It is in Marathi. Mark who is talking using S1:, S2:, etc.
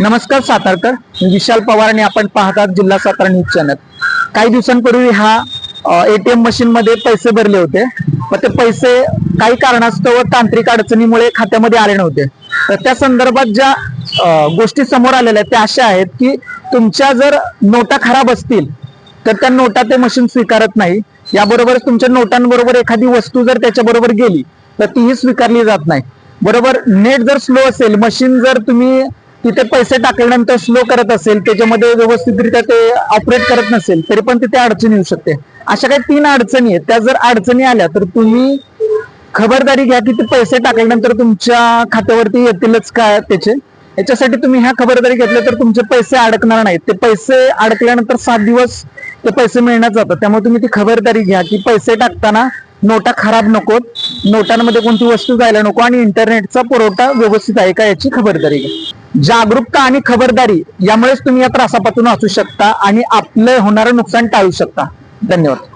S1: नमस्कार सातारकर. विशाल पवार आणि आपण पाहतात जिल्हा सातारा न्यूज चॅनल. काही दिवसांपूर्वी हा एटीएम मशीन मध्ये पैसे भरले होते. मग ते पैसे काही कारणास्तव तांत्रिक अडचणीमुळे खात्यामध्ये आले नव्हते. तर त्या संदर्भात ज्या गोष्टी समोर आलेल्या आहेत त्या अशा आहेत की तुमच्या जर नोटा खराब असतील तर त्या नोटा ते मशीन स्वीकारत नाही. याबरोबरच तुमच्या नोटांबरोबर एखादी वस्तू जर त्याच्याबरोबर गेली तर तीही स्वीकारली जात नाही. बरोबर? नेट जर स्लो असेल मशीन जर तुम्ही तिथे पैसे टाकल्यानंतर स्लो करत असेल त्याच्यामध्ये व्यवस्थितरित्या ते ऑपरेट करत नसेल तरी पण तिथे अडचण येऊ शकते. अशा काही तीन अडचणी आहेत. त्या जर अडचणी आल्या तर तुम्ही खबरदारी घ्या की ते पैसे टाकल्यानंतर तुमच्या खात्यावरती येतीलच का त्याचे? याच्यासाठी तुम्ही ह्या खबरदारी घेतल्या तर तुमचे पैसे अडकणार नाहीत. ते पैसे अडकल्यानंतर सात दिवस ते पैसे मिळण्यात जातात. त्यामुळे तुम्ही ती खबरदारी घ्या की पैसे टाकताना नोटा खराब नकोत. नोटांमध्ये कोणती वस्तू जायला नको आणि इंटरनेटचा पुरवठा व्यवस्थित आहे का याची खबरदारी घ्या. जागरूकता आणि खबरदारी यामुळेच तुम्ही या त्रासापासून वाचू शकता आणि आपलं होणारं नुकसान टाळू शकता. धन्यवाद.